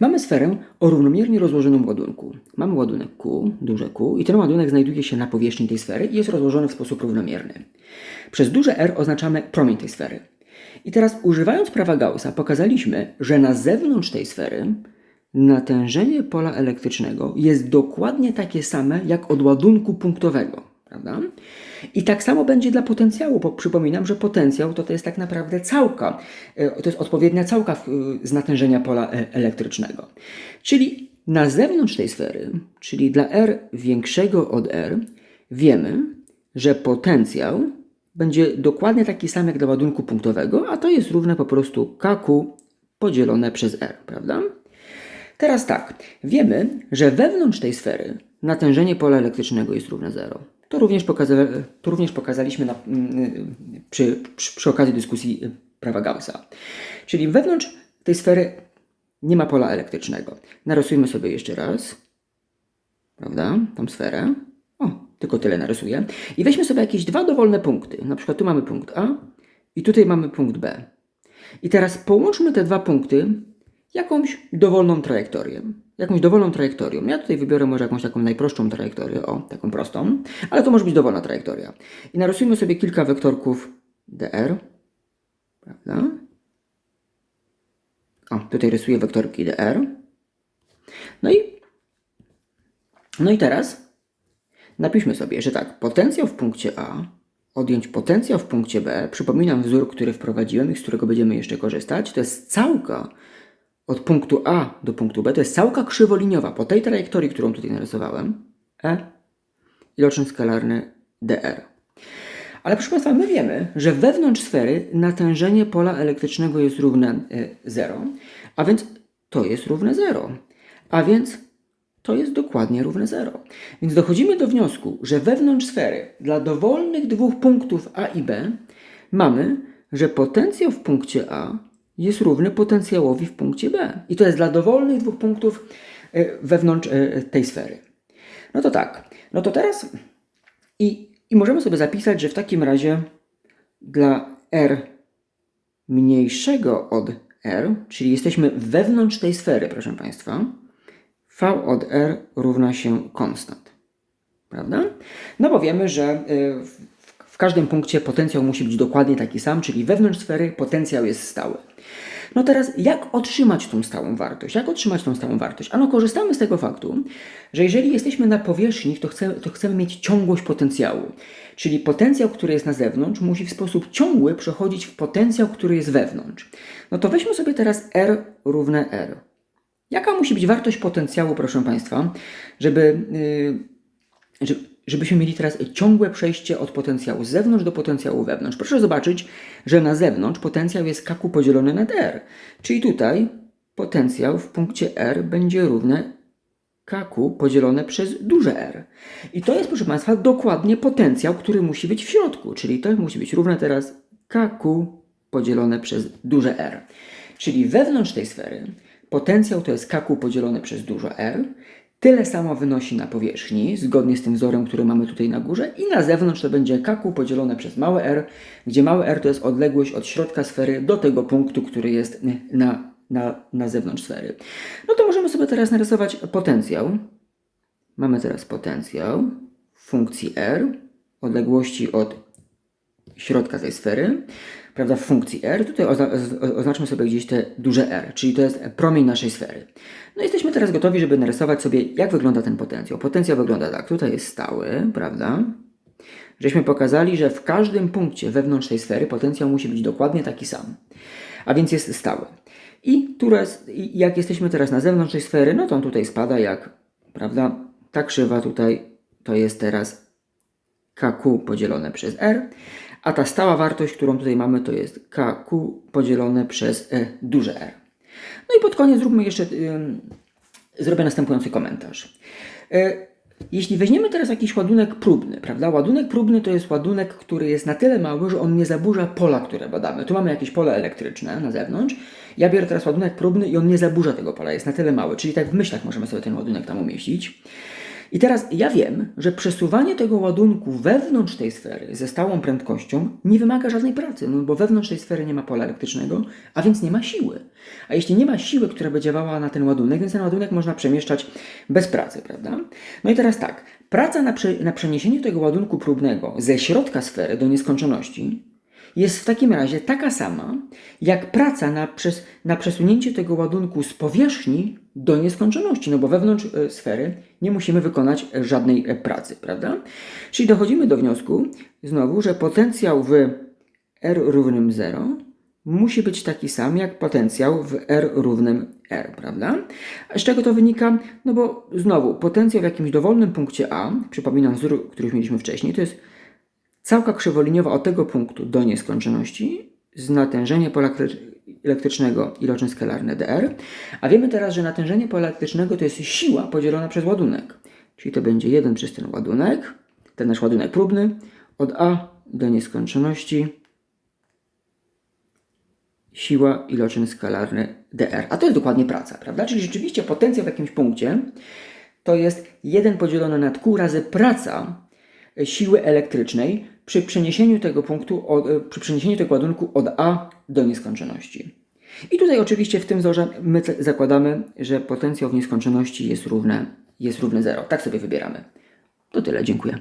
Mamy sferę o równomiernie rozłożonym ładunku. Mamy ładunek Q, duże Q, i ten ładunek znajduje się na powierzchni tej sfery i jest rozłożony w sposób równomierny. Przez duże R oznaczamy promień tej sfery. I teraz używając prawa Gaussa pokazaliśmy, że na zewnątrz tej sfery natężenie pola elektrycznego jest dokładnie takie same jak od ładunku punktowego. Prawda? I tak samo będzie dla potencjału, bo przypominam, że potencjał to, to jest tak naprawdę całka, e, to jest odpowiednia całka w- z natężenia pola e, elektrycznego. Czyli na zewnątrz tej sfery, czyli dla R większego od R, wiemy, że potencjał będzie dokładnie taki sam jak dla ładunku punktowego, a to jest równe po prostu KQ podzielone przez R, prawda? Teraz tak, wiemy, że wewnątrz tej sfery natężenie pola elektrycznego jest równe 0. To również, pokaza to również pokazaliśmy na, mm, przy, przy, przy okazji dyskusji prawa Gaussa. Czyli wewnątrz tej sfery nie ma pola elektrycznego. Narysujmy sobie jeszcze raz, prawda, tą sferę. O, tylko tyle narysuję. I weźmy sobie jakieś dwa dowolne punkty. Na przykład tu mamy punkt A i tutaj mamy punkt B. I teraz połączmy te dwa punkty jakąś dowolną trajektorię. Jakąś dowolną trajektorią. Ja tutaj wybiorę może jakąś taką najprostszą trajektorię, o, taką prostą, ale to może być dowolna trajektoria. I narysujmy sobie kilka wektorków dr, prawda? O, tutaj rysuję wektorki dr. No i, no i teraz napiszmy sobie, że tak, potencjał w punkcie A odjąć potencjał w punkcie B, przypominam wzór, który wprowadziłem i z którego będziemy jeszcze korzystać, to jest całka od punktu A do punktu B, to jest całka krzywoliniowa po tej trajektorii, którą tutaj narysowałem, E, iloczyn skalarny dr. Ale proszę Państwa, my wiemy, że wewnątrz sfery natężenie pola elektrycznego jest równe 0, a więc to jest równe 0. A więc to jest dokładnie równe 0. Więc dochodzimy do wniosku, że wewnątrz sfery dla dowolnych dwóch punktów A i B mamy, że potencjał w punkcie A jest równy potencjałowi w punkcie B. I to jest dla dowolnych dwóch punktów e, wewnątrz e, tej sfery. No to tak. No to teraz i, i możemy sobie zapisać, że w takim razie dla R mniejszego od R, czyli jesteśmy wewnątrz tej sfery, proszę Państwa, V od R równa się konstant. Prawda? No bo wiemy, że w każdym punkcie potencjał musi być dokładnie taki sam, czyli wewnątrz sfery potencjał jest stały. No teraz, jak otrzymać tą stałą wartość? Jak otrzymać tą stałą wartość? Ano, korzystamy z tego faktu, że jeżeli jesteśmy na powierzchni, to chcemy, to chcemy mieć ciągłość potencjału. Czyli potencjał, który jest na zewnątrz, musi w sposób ciągły przechodzić w potencjał, który jest wewnątrz. No to weźmy sobie teraz R równe R. Jaka musi być wartość potencjału, proszę Państwa, żeby, yy, żeby, żebyśmy mieli teraz ciągłe przejście od potencjału z zewnątrz do potencjału wewnątrz? Proszę zobaczyć, że na zewnątrz potencjał jest KQ podzielony na dr. Czyli tutaj potencjał w punkcie R będzie równe KQ podzielone przez duże R. I to jest, proszę Państwa, dokładnie potencjał, który musi być w środku. Czyli to musi być równe teraz KQ podzielone przez duże R. Czyli wewnątrz tej sfery potencjał to jest KQ podzielone przez duże R. Tyle samo wynosi na powierzchni, zgodnie z tym wzorem, który mamy tutaj na górze, i na zewnątrz to będzie KQ podzielone przez małe r, gdzie małe r to jest odległość od środka sfery do tego punktu, który jest na, na, na zewnątrz sfery. No to możemy sobie teraz narysować potencjał. Mamy teraz potencjał funkcji r, odległości od środka tej sfery, prawda, w funkcji r. Tutaj ozna oznaczmy sobie gdzieś te duże r, czyli to jest promień naszej sfery. No jesteśmy teraz gotowi, żeby narysować sobie, jak wygląda ten potencjał. Potencjał wygląda tak, tutaj jest stały, prawda? Żeśmy pokazali, że w każdym punkcie wewnątrz tej sfery potencjał musi być dokładnie taki sam, a więc jest stały. I teraz, jak jesteśmy teraz na zewnątrz tej sfery, no to on tutaj spada jak, prawda, ta krzywa tutaj to jest teraz KQ podzielone przez R, a ta stała wartość, którą tutaj mamy, to jest KQ podzielone przez e, duże R. No i pod koniec zróbmy jeszcze, zrobię następujący komentarz. Y, jeśli weźmiemy teraz jakiś ładunek próbny, prawda? Ładunek próbny to jest ładunek, który jest na tyle mały, że on nie zaburza pola, które badamy. Tu mamy jakieś pole elektryczne na zewnątrz. Ja biorę teraz ładunek próbny i on nie zaburza tego pola, jest na tyle mały. Czyli tak w myślach możemy sobie ten ładunek tam umieścić. I teraz ja wiem, że przesuwanie tego ładunku wewnątrz tej sfery ze stałą prędkością nie wymaga żadnej pracy, no bo wewnątrz tej sfery nie ma pola elektrycznego, a więc nie ma siły. A jeśli nie ma siły, która by działała na ten ładunek, więc ten ładunek można przemieszczać bez pracy, prawda? No i teraz tak, praca na, prze, na przeniesienie tego ładunku próbnego ze środka sfery do nieskończoności jest w takim razie taka sama, jak praca na, przes, na przesunięcie tego ładunku z powierzchni do nieskończoności, no bo wewnątrz e, sfery nie musimy wykonać e, żadnej e, pracy, prawda? Czyli dochodzimy do wniosku znowu, że potencjał w R równym 0 musi być taki sam jak potencjał w R równym R, prawda? Z czego to wynika? No bo znowu, potencjał w jakimś dowolnym punkcie A, przypominam wzór, który mieliśmy wcześniej, to jest Całka krzywoliniowa od tego punktu do nieskończoności z natężenia pola elektry- elektrycznego iloczyn skalarne dr, a wiemy teraz, że natężenie pola elektrycznego to jest siła podzielona przez ładunek. Czyli to będzie 1 przez ten ładunek, ten nasz ładunek próbny, od A do nieskończoności siła iloczyn skalarny dr. A to jest dokładnie praca, prawda? Czyli rzeczywiście potencjał w jakimś punkcie to jest 1 podzielone na Q razy praca siły elektrycznej przy przeniesieniu tego punktu, e, przy przeniesieniu tego ładunku od A do nieskończoności. I tutaj oczywiście w tym wzorze my zakładamy, że potencjał w nieskończoności jest równe, jest równy 0. Tak sobie wybieramy. To tyle, dziękuję.